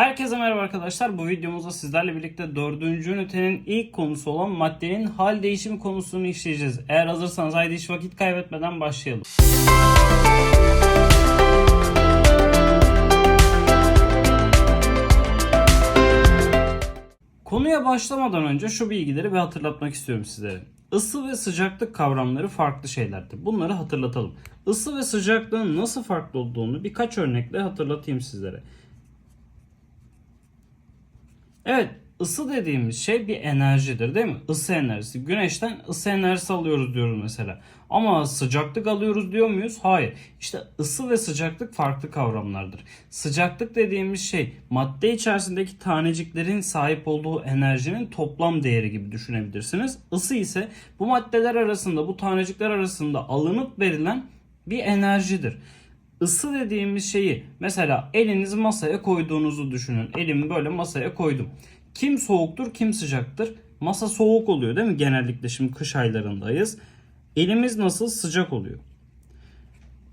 Herkese merhaba arkadaşlar. Bu videomuzda sizlerle birlikte 4. ünitenin ilk konusu olan maddenin hal değişimi konusunu işleyeceğiz. Eğer hazırsanız haydi hiç vakit kaybetmeden başlayalım. Konuya başlamadan önce şu bilgileri bir hatırlatmak istiyorum sizlere. Isı ve sıcaklık kavramları farklı şeylerdir. Bunları hatırlatalım. Isı ve sıcaklığın nasıl farklı olduğunu birkaç örnekle hatırlatayım sizlere. Evet, ısı dediğimiz şey bir enerjidir değil mi? Isı enerjisi. Güneşten ısı enerjisi alıyoruz diyoruz mesela. Ama sıcaklık alıyoruz diyor muyuz? Hayır. İşte ısı ve sıcaklık farklı kavramlardır. Sıcaklık dediğimiz şey madde içerisindeki taneciklerin sahip olduğu enerjinin toplam değeri gibi düşünebilirsiniz. Isı ise bu maddeler arasında, bu tanecikler arasında alınıp verilen bir enerjidir. Isı dediğimiz şeyi mesela elinizi masaya koyduğunuzu düşünün. Elimi böyle masaya koydum. Kim soğuktur, kim sıcaktır? Masa soğuk oluyor değil mi? Genellikle şimdi kış aylarındayız. Elimiz nasıl sıcak oluyor?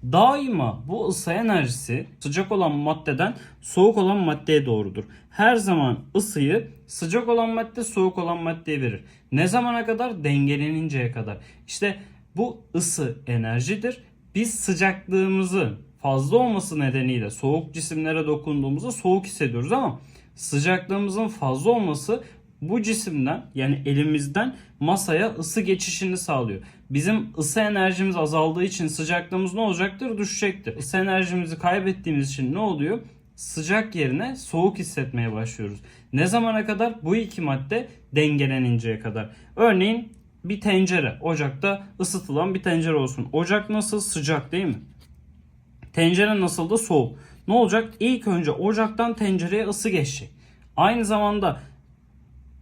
Daima bu ısı enerjisi sıcak olan maddeden soğuk olan maddeye doğrudur. Her zaman ısıyı sıcak olan madde soğuk olan maddeye verir. Ne zamana kadar? Dengeleninceye kadar. İşte bu ısı enerjidir. Biz sıcaklığımızı fazla olması nedeniyle soğuk cisimlere dokunduğumuzda soğuk hissediyoruz ama sıcaklığımızın fazla olması bu cisimden yani elimizden masaya ısı geçişini sağlıyor. Bizim ısı enerjimiz azaldığı için sıcaklığımız ne olacaktır? Düşecektir. Isı enerjimizi kaybettiğimiz için ne oluyor? Sıcak yerine soğuk hissetmeye başlıyoruz. Ne zamana kadar? Bu iki madde dengeleninceye kadar. Örneğin bir tencere, ocakta ısıtılan bir tencere olsun. Ocak nasıl? Sıcak değil mi? Tencere nasıl da soğuk. Ne olacak? İlk önce ocaktan tencereye ısı geçecek. Aynı zamanda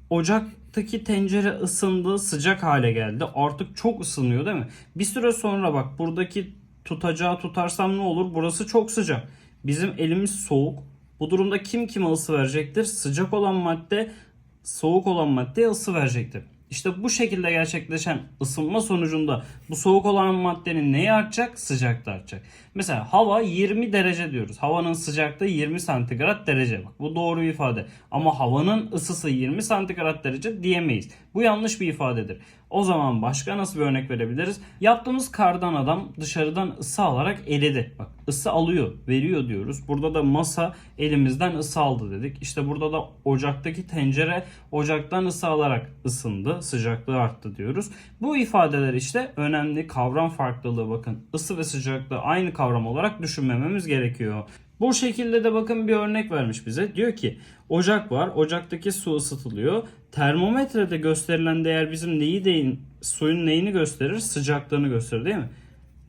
ocaktaki tencere ısındı, sıcak hale geldi. Artık çok ısınıyor değil mi? Bir süre sonra bak buradaki tutacağı tutarsam ne olur? Burası çok sıcak. Bizim elimiz soğuk. Bu durumda kim kime ısı verecektir? Sıcak olan madde soğuk olan maddeye ısı verecektir. İşte bu şekilde gerçekleşen ısınma sonucunda bu soğuk olan maddenin neyi artacak? Sıcaklığı artacak. Mesela hava 20 derece diyoruz. Havanın sıcaklığı 20 santigrat derece. Bak bu doğru bir ifade. Ama havanın ısısı 20 santigrat derece diyemeyiz. Bu yanlış bir ifadedir. O zaman başka nasıl bir örnek verebiliriz? Yaptığımız kardan adam dışarıdan ısı alarak eridi. Bak ısı alıyor, veriyor diyoruz. Burada da masa elimizden ısı aldı dedik. İşte burada da ocaktaki tencere ocaktan ısı alarak ısındı, sıcaklığı arttı diyoruz. Bu ifadeler işte önemli kavram farklılığı bakın. Isı ve sıcaklığı aynı kavram olarak düşünmememiz gerekiyor. Bu şekilde de bakın bir örnek vermiş bize. Diyor ki ocak var. Ocaktaki su ısıtılıyor. Termometrede gösterilen değer bizim neyi değil, suyun neyini gösterir? Sıcaklığını gösterir değil mi?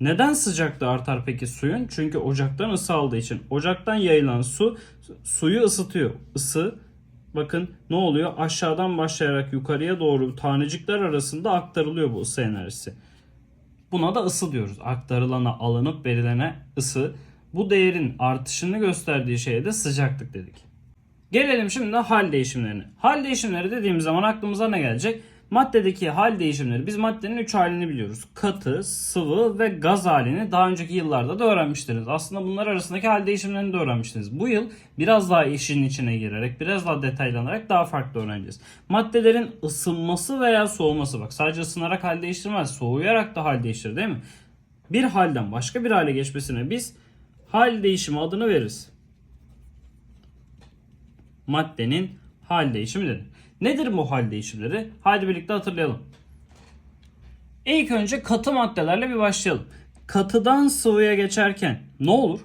Neden sıcaklığı artar peki suyun? Çünkü ocaktan ısı aldığı için. Ocaktan yayılan su suyu ısıtıyor. Isı bakın ne oluyor? Aşağıdan başlayarak yukarıya doğru tanecikler arasında aktarılıyor bu ısı enerjisi. Buna da ısı diyoruz. Aktarılana, alınıp verilene ısı. Bu değerin artışını gösterdiği şeye de sıcaklık dedik. Gelelim şimdi hal değişimlerine. Hal değişimleri dediğimiz zaman aklımıza ne gelecek? Maddedeki hal değişimleri biz maddenin 3 halini biliyoruz. Katı, sıvı ve gaz halini daha önceki yıllarda da öğrenmiştiniz. Aslında bunlar arasındaki hal değişimlerini de öğrenmiştiniz. Bu yıl biraz daha işin içine girerek, biraz daha detaylanarak daha farklı öğreneceğiz. Maddelerin ısınması veya soğuması bak sadece ısınarak hal değiştirmez, soğuyarak da hal değiştirir değil mi? Bir halden başka bir hale geçmesine biz hal değişimi adını veririz. Maddenin hal değişimi denir. Nedir bu hal değişimleri? Haydi birlikte hatırlayalım. İlk önce katı maddelerle bir başlayalım. Katıdan sıvıya geçerken ne olur?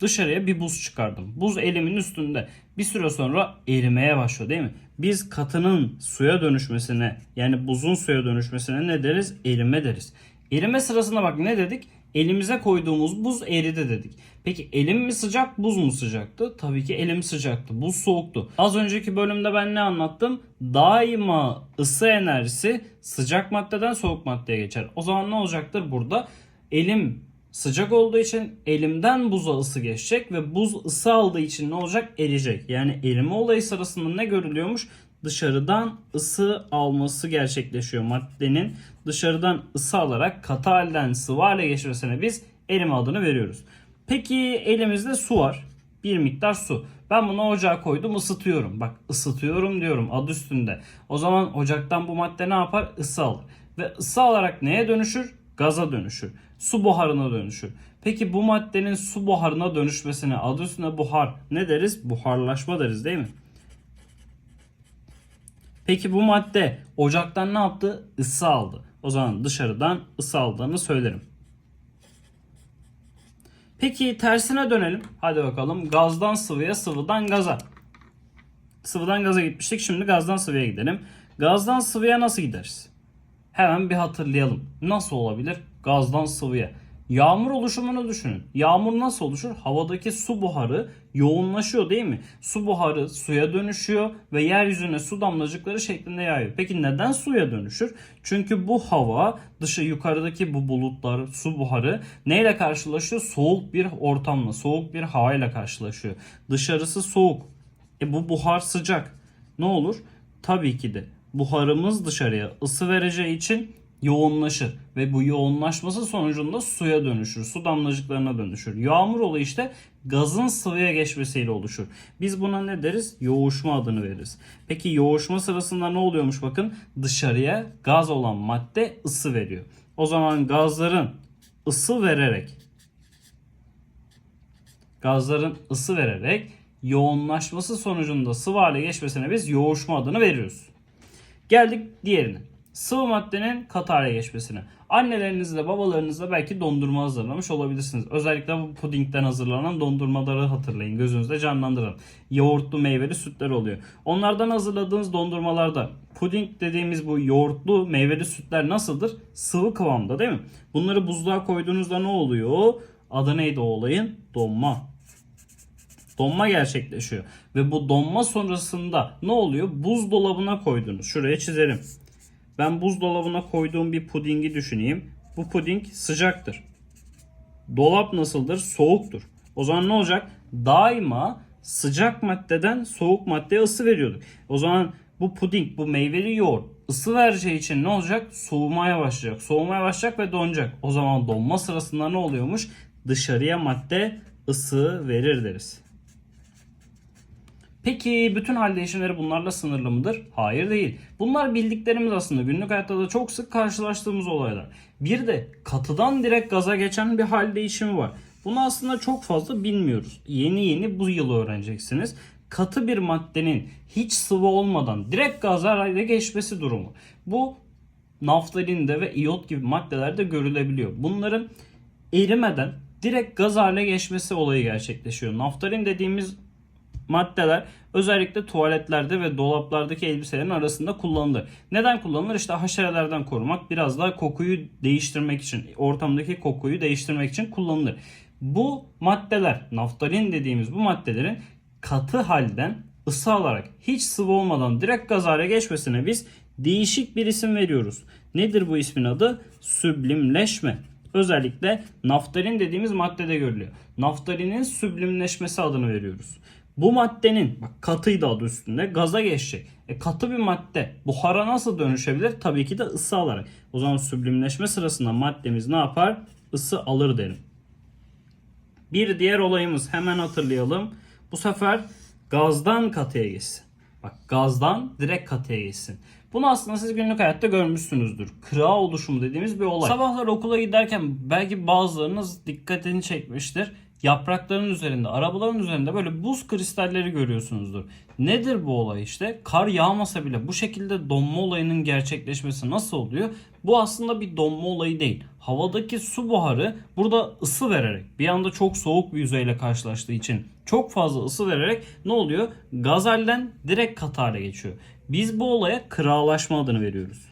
Dışarıya bir buz çıkardım. Buz elimin üstünde. Bir süre sonra erimeye başlıyor değil mi? Biz katının suya dönüşmesine yani buzun suya dönüşmesine ne deriz? Erime deriz. Erime sırasında bak ne dedik? Elimize koyduğumuz buz eridi dedik. Peki elim mi sıcak, buz mu sıcaktı? Tabii ki elim sıcaktı. Buz soğuktu. Az önceki bölümde ben ne anlattım? Daima ısı enerjisi sıcak maddeden soğuk maddeye geçer. O zaman ne olacaktır burada? Elim sıcak olduğu için elimden buza ısı geçecek ve buz ısı aldığı için ne olacak? Eriyecek. Yani erime olayı sırasında ne görülüyormuş? dışarıdan ısı alması gerçekleşiyor maddenin. Dışarıdan ısı alarak katı halden sıvı hale geçmesine biz erime adını veriyoruz. Peki elimizde su var. Bir miktar su. Ben bunu ocağa koydum ısıtıyorum. Bak ısıtıyorum diyorum adı üstünde. O zaman ocaktan bu madde ne yapar? Isı alır. Ve ısı alarak neye dönüşür? Gaza dönüşür. Su buharına dönüşür. Peki bu maddenin su buharına dönüşmesine adı üstünde buhar ne deriz? Buharlaşma deriz değil mi? Peki bu madde ocaktan ne yaptı? Isı aldı. O zaman dışarıdan ısı aldığını söylerim. Peki tersine dönelim. Hadi bakalım. Gazdan sıvıya, sıvıdan gaza. Sıvıdan gaza gitmiştik. Şimdi gazdan sıvıya gidelim. Gazdan sıvıya nasıl gideriz? Hemen bir hatırlayalım. Nasıl olabilir? Gazdan sıvıya. Yağmur oluşumunu düşünün. Yağmur nasıl oluşur? Havadaki su buharı yoğunlaşıyor değil mi? Su buharı suya dönüşüyor ve yeryüzüne su damlacıkları şeklinde yağıyor. Peki neden suya dönüşür? Çünkü bu hava dışı yukarıdaki bu bulutlar, su buharı neyle karşılaşıyor? Soğuk bir ortamla, soğuk bir havayla karşılaşıyor. Dışarısı soğuk. E bu buhar sıcak. Ne olur? Tabii ki de buharımız dışarıya ısı vereceği için yoğunlaşır ve bu yoğunlaşması sonucunda suya dönüşür. Su damlacıklarına dönüşür. Yağmur olayı işte gazın sıvıya geçmesiyle oluşur. Biz buna ne deriz? Yoğuşma adını veririz. Peki yoğuşma sırasında ne oluyormuş bakın? Dışarıya gaz olan madde ısı veriyor. O zaman gazların ısı vererek gazların ısı vererek yoğunlaşması sonucunda sıvı hale geçmesine biz yoğuşma adını veriyoruz. Geldik diğerine. Sıvı maddenin katı hale geçmesine. Annelerinizle babalarınızla belki dondurma hazırlamış olabilirsiniz. Özellikle bu pudingden hazırlanan dondurmaları hatırlayın. Gözünüzde canlandırın. Yoğurtlu meyveli sütler oluyor. Onlardan hazırladığınız dondurmalarda puding dediğimiz bu yoğurtlu meyveli sütler nasıldır? Sıvı kıvamda değil mi? Bunları buzluğa koyduğunuzda ne oluyor? Adı neydi o olayın? Donma donma gerçekleşiyor. Ve bu donma sonrasında ne oluyor? Buzdolabına koydunuz. Şuraya çizelim. Ben buzdolabına koyduğum bir pudingi düşüneyim. Bu puding sıcaktır. Dolap nasıldır? Soğuktur. O zaman ne olacak? Daima sıcak maddeden soğuk maddeye ısı veriyorduk. O zaman bu puding, bu meyveli yoğurt ısı vereceği için ne olacak? Soğumaya başlayacak. Soğumaya başlayacak ve donacak. O zaman donma sırasında ne oluyormuş? Dışarıya madde ısı verir deriz. Peki bütün hal değişimleri bunlarla sınırlı mıdır? Hayır değil. Bunlar bildiklerimiz aslında günlük hayatta da çok sık karşılaştığımız olaylar. Bir de katıdan direkt gaza geçen bir hal değişimi var. Bunu aslında çok fazla bilmiyoruz. Yeni yeni bu yıl öğreneceksiniz. Katı bir maddenin hiç sıvı olmadan direkt gaza hale geçmesi durumu. Bu naftalinde ve iyot gibi maddelerde görülebiliyor. Bunların erimeden direkt gaz hale geçmesi olayı gerçekleşiyor. Naftalin dediğimiz maddeler özellikle tuvaletlerde ve dolaplardaki elbiselerin arasında kullanılır. Neden kullanılır? İşte haşerelerden korumak, biraz daha kokuyu değiştirmek için, ortamdaki kokuyu değiştirmek için kullanılır. Bu maddeler, naftalin dediğimiz bu maddelerin katı halden ısı alarak hiç sıvı olmadan direkt gaz hale geçmesine biz değişik bir isim veriyoruz. Nedir bu ismin adı? Süblimleşme. Özellikle naftalin dediğimiz maddede görülüyor. Naftalinin süblimleşmesi adını veriyoruz. Bu maddenin bak katıydı adı üstünde gaza geçecek. E, katı bir madde buhara nasıl dönüşebilir? Tabii ki de ısı alarak. O zaman süblimleşme sırasında maddemiz ne yapar? Isı alır derim. Bir diğer olayımız hemen hatırlayalım. Bu sefer gazdan katıya geçsin. Bak gazdan direkt katıya geçsin. Bunu aslında siz günlük hayatta görmüşsünüzdür. Kıra oluşumu dediğimiz bir olay. Sabahlar okula giderken belki bazılarınız dikkatini çekmiştir yaprakların üzerinde, arabaların üzerinde böyle buz kristalleri görüyorsunuzdur. Nedir bu olay işte? Kar yağmasa bile bu şekilde donma olayının gerçekleşmesi nasıl oluyor? Bu aslında bir donma olayı değil. Havadaki su buharı burada ısı vererek bir anda çok soğuk bir yüzeyle karşılaştığı için çok fazla ısı vererek ne oluyor? Gaz halden direkt katı hale geçiyor. Biz bu olaya kıralaşma adını veriyoruz.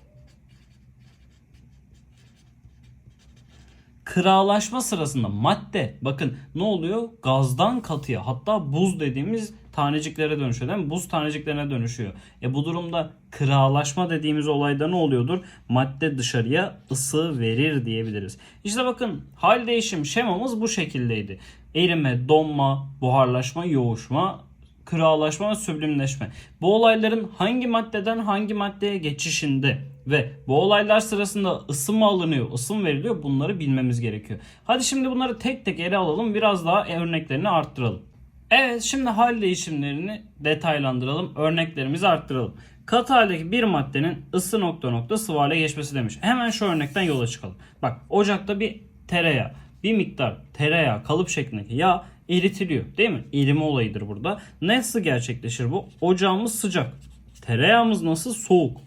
Kıralaşma sırasında madde bakın ne oluyor? Gazdan katıya hatta buz dediğimiz taneciklere dönüşüyor değil mi? Buz taneciklerine dönüşüyor. E bu durumda kıralaşma dediğimiz olayda ne oluyordur? Madde dışarıya ısı verir diyebiliriz. İşte bakın hal değişim şemamız bu şekildeydi. Erime, donma, buharlaşma, yoğuşma, kıralaşma ve süblimleşme. Bu olayların hangi maddeden hangi maddeye geçişinde ve bu olaylar sırasında ısı mı alınıyor, ısı mı veriliyor bunları bilmemiz gerekiyor. Hadi şimdi bunları tek tek ele alalım biraz daha örneklerini arttıralım. Evet şimdi hal değişimlerini detaylandıralım. Örneklerimizi arttıralım. Katı haldeki bir maddenin ısı nokta nokta sıvı hale geçmesi demiş. Hemen şu örnekten yola çıkalım. Bak ocakta bir tereyağı, bir miktar tereyağı kalıp şeklindeki yağ eritiliyor değil mi? Erime olayıdır burada. Nasıl gerçekleşir bu? Ocağımız sıcak. Tereyağımız nasıl? Soğuk.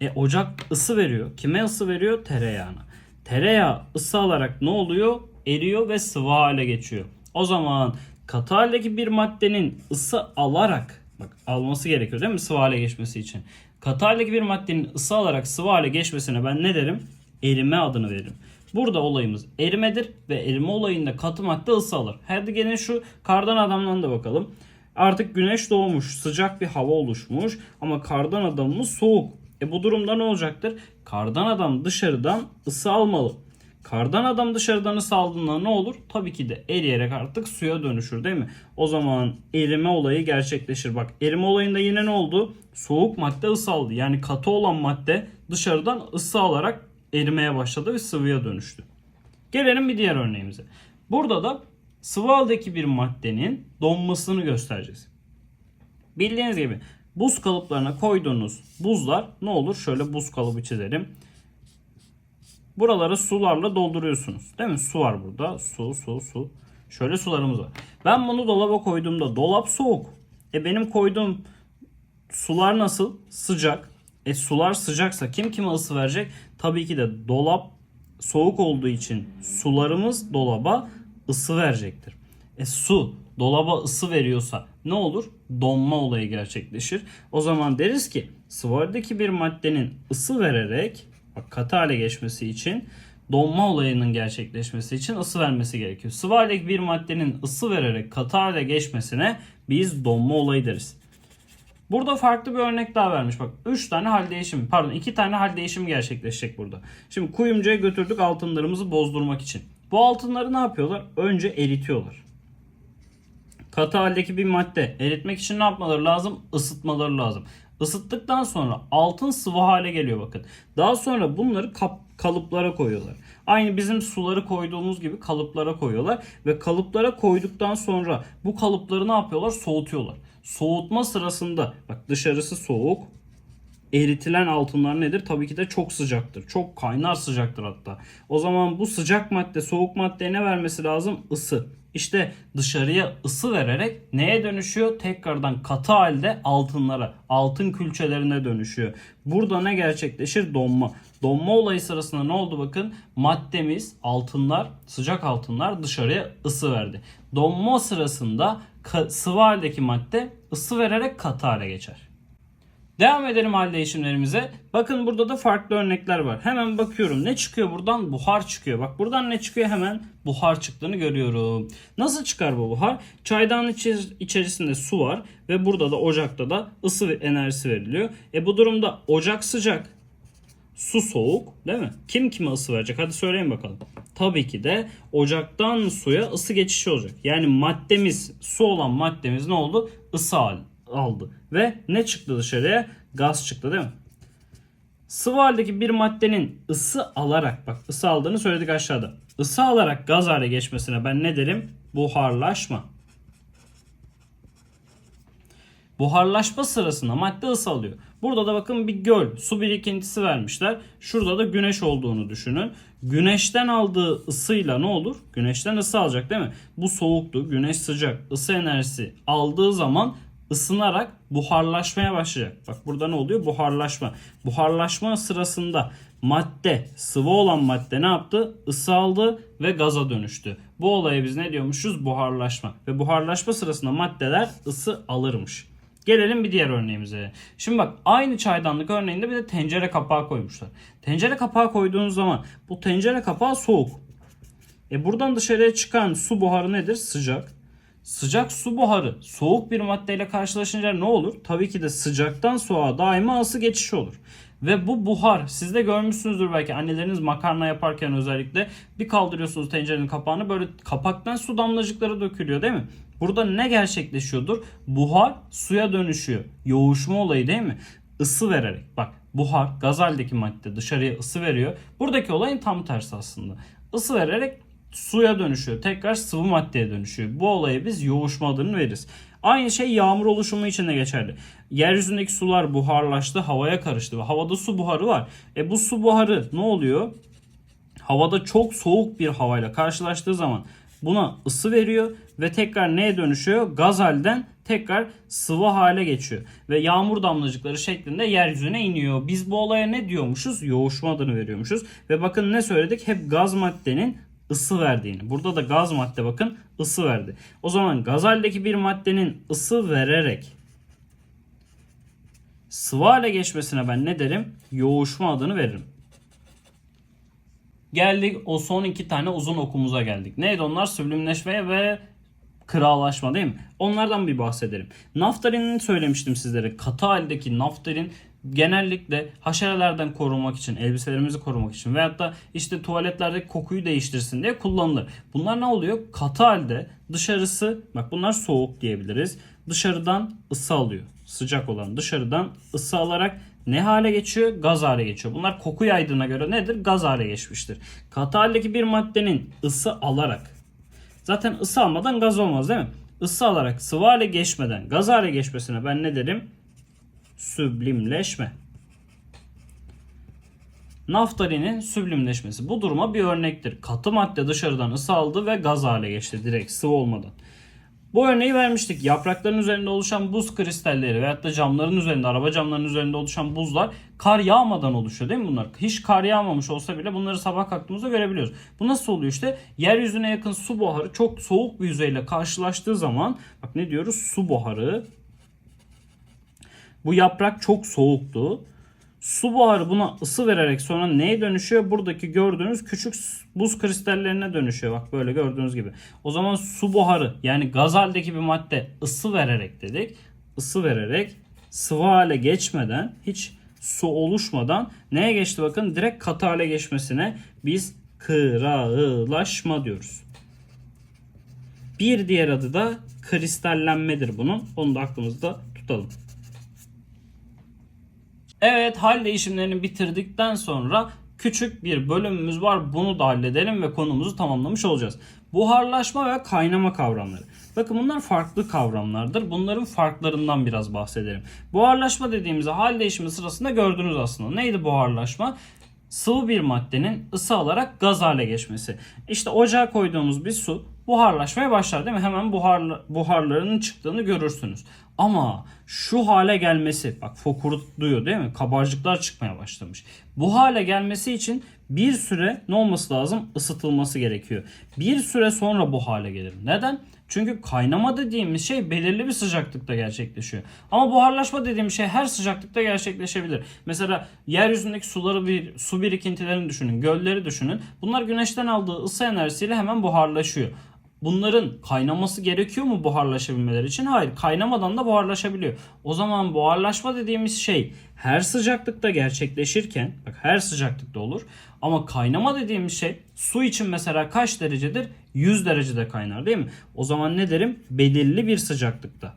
E ocak ısı veriyor. Kime ısı veriyor? Tereyağına. Tereyağı ısı alarak ne oluyor? Eriyor ve sıvı hale geçiyor. O zaman katı haldeki bir maddenin ısı alarak bak alması gerekiyor değil mi sıvı hale geçmesi için. Katı haldeki bir maddenin ısı alarak sıvı hale geçmesine ben ne derim? Erime adını veririm. Burada olayımız erimedir ve erime olayında katı madde ısı alır. Hadi gelin şu kardan adamdan da bakalım. Artık güneş doğmuş, sıcak bir hava oluşmuş ama kardan adamımız soğuk. E bu durumda ne olacaktır? Kardan adam dışarıdan ısı almalı. Kardan adam dışarıdan ısı aldığında ne olur? Tabii ki de eriyerek artık suya dönüşür değil mi? O zaman erime olayı gerçekleşir. Bak erime olayında yine ne oldu? Soğuk madde ısı aldı. Yani katı olan madde dışarıdan ısı alarak erimeye başladı ve sıvıya dönüştü. Gelelim bir diğer örneğimize. Burada da sıvı haldeki bir maddenin donmasını göstereceğiz. Bildiğiniz gibi buz kalıplarına koyduğunuz buzlar ne olur? Şöyle buz kalıbı çizelim. Buraları sularla dolduruyorsunuz. Değil mi? Su var burada. Su, su, su. Şöyle sularımız var. Ben bunu dolaba koyduğumda dolap soğuk. E benim koyduğum sular nasıl? Sıcak. E sular sıcaksa kim kime ısı verecek? Tabii ki de dolap soğuk olduğu için sularımız dolaba ısı verecektir. E su dolaba ısı veriyorsa ne olur? Donma olayı gerçekleşir. O zaman deriz ki sıvıdaki bir maddenin ısı vererek bak katı hale geçmesi için donma olayının gerçekleşmesi için ısı vermesi gerekiyor. Sıvı bir maddenin ısı vererek katı hale geçmesine biz donma olayı deriz. Burada farklı bir örnek daha vermiş. Bak 3 tane hal değişimi pardon 2 tane hal değişimi gerçekleşecek burada. Şimdi kuyumcuya götürdük altınlarımızı bozdurmak için. Bu altınları ne yapıyorlar? Önce eritiyorlar. Katı haldeki bir madde eritmek için ne yapmaları lazım? Isıtmaları lazım. Isıttıktan sonra altın sıvı hale geliyor bakın. Daha sonra bunları kap, kalıplara koyuyorlar. Aynı bizim suları koyduğumuz gibi kalıplara koyuyorlar. Ve kalıplara koyduktan sonra bu kalıpları ne yapıyorlar? Soğutuyorlar. Soğutma sırasında bak dışarısı soğuk. Eritilen altınlar nedir? Tabii ki de çok sıcaktır. Çok kaynar sıcaktır hatta. O zaman bu sıcak madde soğuk maddeye ne vermesi lazım? Isı. İşte dışarıya ısı vererek neye dönüşüyor? Tekrardan katı halde altınlara, altın külçelerine dönüşüyor. Burada ne gerçekleşir? Donma. Donma olayı sırasında ne oldu bakın? Maddemiz altınlar, sıcak altınlar dışarıya ısı verdi. Donma sırasında sıvı haldeki madde ısı vererek katı hale geçer. Devam edelim hal değişimlerimize. Bakın burada da farklı örnekler var. Hemen bakıyorum. Ne çıkıyor buradan? Buhar çıkıyor. Bak buradan ne çıkıyor? Hemen buhar çıktığını görüyorum. Nasıl çıkar bu buhar? Çaydanın içi- içerisinde su var ve burada da ocakta da ısı enerjisi veriliyor. E bu durumda ocak sıcak, su soğuk değil mi? Kim kime ısı verecek? Hadi söyleyin bakalım. Tabii ki de ocaktan suya ısı geçişi olacak. Yani maddemiz, su olan maddemiz ne oldu? Isı al- aldı. Ve ne çıktı dışarıya? Gaz çıktı değil mi? Sıvı haldeki bir maddenin ısı alarak bak ısı aldığını söyledik aşağıda. Isı alarak gaz hale geçmesine ben ne derim? Buharlaşma. Buharlaşma sırasında madde ısı alıyor. Burada da bakın bir göl, su birikintisi vermişler. Şurada da güneş olduğunu düşünün. Güneşten aldığı ısıyla ne olur? Güneşten ısı alacak değil mi? Bu soğuktu, güneş sıcak. Isı enerjisi aldığı zaman ısınarak buharlaşmaya başlayacak. Bak burada ne oluyor? Buharlaşma. Buharlaşma sırasında madde, sıvı olan madde ne yaptı? Isı aldı ve gaza dönüştü. Bu olaya biz ne diyormuşuz? Buharlaşma. Ve buharlaşma sırasında maddeler ısı alırmış. Gelelim bir diğer örneğimize. Şimdi bak aynı çaydanlık örneğinde bir de tencere kapağı koymuşlar. Tencere kapağı koyduğunuz zaman bu tencere kapağı soğuk. E buradan dışarıya çıkan su buharı nedir? Sıcak. Sıcak su buharı soğuk bir maddeyle karşılaşınca ne olur? Tabii ki de sıcaktan soğuğa daima ısı geçişi olur. Ve bu buhar siz de görmüşsünüzdür belki anneleriniz makarna yaparken özellikle bir kaldırıyorsunuz tencerenin kapağını böyle kapaktan su damlacıkları dökülüyor değil mi? Burada ne gerçekleşiyordur? Buhar suya dönüşüyor. Yoğuşma olayı değil mi? Isı vererek. Bak buhar gaz haldeki madde dışarıya ısı veriyor. Buradaki olayın tam tersi aslında. Isı vererek suya dönüşüyor. Tekrar sıvı maddeye dönüşüyor. Bu olaya biz yoğuşma adını veririz. Aynı şey yağmur oluşumu için de geçerli. Yeryüzündeki sular buharlaştı, havaya karıştı ve havada su buharı var. E bu su buharı ne oluyor? Havada çok soğuk bir havayla karşılaştığı zaman buna ısı veriyor ve tekrar neye dönüşüyor? Gaz halden tekrar sıvı hale geçiyor ve yağmur damlacıkları şeklinde yeryüzüne iniyor. Biz bu olaya ne diyormuşuz? Yoğuşma adını veriyormuşuz. Ve bakın ne söyledik? Hep gaz maddenin ısı verdiğini. Burada da gaz madde bakın ısı verdi. O zaman gaz haldeki bir maddenin ısı vererek sıvı hale geçmesine ben ne derim? Yoğuşma adını veririm. Geldik o son iki tane uzun okumuza geldik. Neydi onlar? Süblimleşmeye ve krallaşma değil mi? Onlardan bir bahsedelim. Naftalinini söylemiştim sizlere. Katı haldeki naftalin genellikle haşerelerden korumak için, elbiselerimizi korumak için veyahut da işte tuvaletlerdeki kokuyu değiştirsin diye kullanılır. Bunlar ne oluyor? Katı halde dışarısı, bak bunlar soğuk diyebiliriz. Dışarıdan ısı alıyor. Sıcak olan dışarıdan ısı alarak ne hale geçiyor? Gaz hale geçiyor. Bunlar koku yaydığına göre nedir? Gaz hale geçmiştir. Katı haldeki bir maddenin ısı alarak Zaten ısı almadan gaz olmaz değil mi? Isı alarak sıvı hale geçmeden gaz hale geçmesine ben ne derim? Süblimleşme. Naftalinin süblimleşmesi. Bu duruma bir örnektir. Katı madde dışarıdan ısı aldı ve gaz hale geçti direkt sıvı olmadan. Bu örneği vermiştik. Yaprakların üzerinde oluşan buz kristalleri veyahut da camların üzerinde, araba camlarının üzerinde oluşan buzlar kar yağmadan oluşuyor değil mi bunlar? Hiç kar yağmamış olsa bile bunları sabah kalktığımızda görebiliyoruz. Bu nasıl oluyor işte? Yeryüzüne yakın su buharı çok soğuk bir yüzeyle karşılaştığı zaman bak ne diyoruz? Su buharı. Bu yaprak çok soğuktu. Su buharı buna ısı vererek sonra neye dönüşüyor? Buradaki gördüğünüz küçük buz kristallerine dönüşüyor. Bak böyle gördüğünüz gibi. O zaman su buharı yani gaz haldeki bir madde ısı vererek dedik. Isı vererek sıvı hale geçmeden hiç su oluşmadan neye geçti bakın direkt katı hale geçmesine biz kırağılaşma diyoruz. Bir diğer adı da kristallenmedir bunun. Onu da aklımızda tutalım. Evet hal değişimlerini bitirdikten sonra küçük bir bölümümüz var. Bunu da halledelim ve konumuzu tamamlamış olacağız. Buharlaşma ve kaynama kavramları. Bakın bunlar farklı kavramlardır. Bunların farklarından biraz bahsedelim. Buharlaşma dediğimizde hal değişimi sırasında gördünüz aslında. Neydi buharlaşma? Sıvı bir maddenin ısı alarak gaz hale geçmesi. İşte ocağa koyduğumuz bir su buharlaşmaya başlar değil mi? Hemen buhar, buharlarının çıktığını görürsünüz. Ama şu hale gelmesi bak fokurduyor değil mi? Kabarcıklar çıkmaya başlamış. Bu hale gelmesi için bir süre ne olması lazım? Isıtılması gerekiyor. Bir süre sonra bu hale gelir. Neden? Çünkü kaynama dediğimiz şey belirli bir sıcaklıkta gerçekleşiyor. Ama buharlaşma dediğimiz şey her sıcaklıkta gerçekleşebilir. Mesela yeryüzündeki suları bir su birikintilerini düşünün, gölleri düşünün. Bunlar güneşten aldığı ısı enerjisiyle hemen buharlaşıyor. Bunların kaynaması gerekiyor mu buharlaşabilmeleri için? Hayır. Kaynamadan da buharlaşabiliyor. O zaman buharlaşma dediğimiz şey her sıcaklıkta gerçekleşirken bak her sıcaklıkta olur. Ama kaynama dediğimiz şey su için mesela kaç derecedir? 100 derecede kaynar değil mi? O zaman ne derim? Belirli bir sıcaklıkta.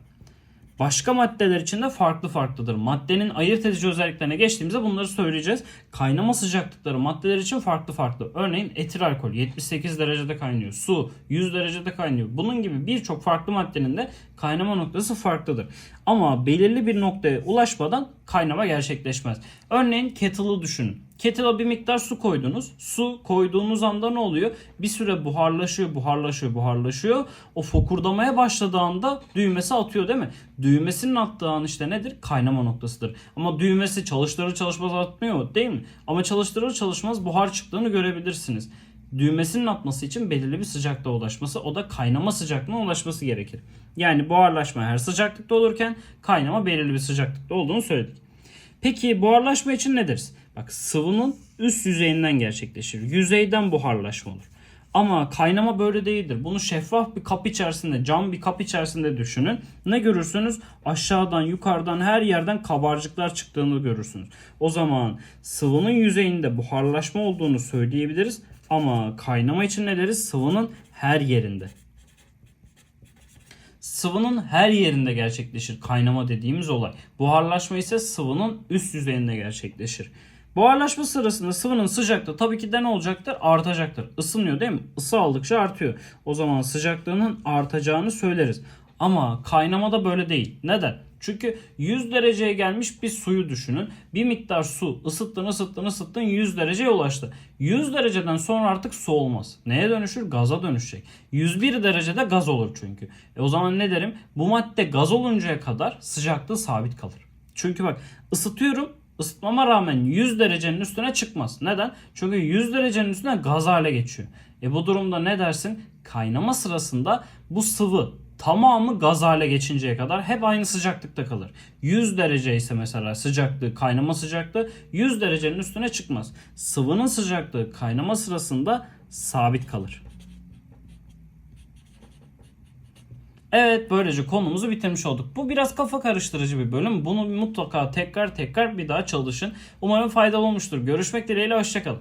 Başka maddeler için de farklı farklıdır. Maddenin ayırt edici özelliklerine geçtiğimizde bunları söyleyeceğiz. Kaynama sıcaklıkları maddeler için farklı farklı. Örneğin etil alkol 78 derecede kaynıyor. Su 100 derecede kaynıyor. Bunun gibi birçok farklı maddenin de kaynama noktası farklıdır. Ama belirli bir noktaya ulaşmadan kaynama gerçekleşmez. Örneğin kettle'ı düşünün. Kettle'a bir miktar su koydunuz. Su koyduğunuz anda ne oluyor? Bir süre buharlaşıyor, buharlaşıyor, buharlaşıyor. O fokurdamaya başladığı anda düğmesi atıyor değil mi? Düğmesinin attığı an işte nedir? Kaynama noktasıdır. Ama düğmesi çalıştırır çalışmaz atmıyor değil mi? Ama çalıştırır çalışmaz buhar çıktığını görebilirsiniz. Düğmesinin atması için belirli bir sıcaklığa ulaşması o da kaynama sıcaklığına ulaşması gerekir. Yani buharlaşma her sıcaklıkta olurken kaynama belirli bir sıcaklıkta olduğunu söyledik. Peki buharlaşma için ne? Bak sıvının üst yüzeyinden gerçekleşir. Yüzeyden buharlaşma olur. Ama kaynama böyle değildir. Bunu şeffaf bir kap içerisinde, cam bir kap içerisinde düşünün. Ne görürsünüz? Aşağıdan, yukarıdan, her yerden kabarcıklar çıktığını görürsünüz. O zaman sıvının yüzeyinde buharlaşma olduğunu söyleyebiliriz. Ama kaynama için ne? Sıvının her yerinde. Sıvının her yerinde gerçekleşir kaynama dediğimiz olay. Buharlaşma ise sıvının üst yüzeyinde gerçekleşir. Buharlaşma sırasında sıvının sıcaklığı tabii ki de ne olacaktır? Artacaktır. Isınıyor değil mi? Isı aldıkça artıyor. O zaman sıcaklığının artacağını söyleriz. Ama kaynamada böyle değil. Neden? Çünkü 100 dereceye gelmiş bir suyu düşünün. Bir miktar su ısıttın ısıttın ısıttın 100 dereceye ulaştı. 100 dereceden sonra artık su olmaz. Neye dönüşür? Gaza dönüşecek. 101 derecede gaz olur çünkü. E o zaman ne derim? Bu madde gaz oluncaya kadar sıcaklığı sabit kalır. Çünkü bak ısıtıyorum ısıtmama rağmen 100 derecenin üstüne çıkmaz. Neden? Çünkü 100 derecenin üstüne gaz hale geçiyor. E bu durumda ne dersin? Kaynama sırasında bu sıvı tamamı gaz hale geçinceye kadar hep aynı sıcaklıkta kalır. 100 derece ise mesela sıcaklığı, kaynama sıcaklığı 100 derecenin üstüne çıkmaz. Sıvının sıcaklığı kaynama sırasında sabit kalır. Evet böylece konumuzu bitirmiş olduk. Bu biraz kafa karıştırıcı bir bölüm. Bunu mutlaka tekrar tekrar bir daha çalışın. Umarım faydalı olmuştur. Görüşmek dileğiyle hoşçakalın.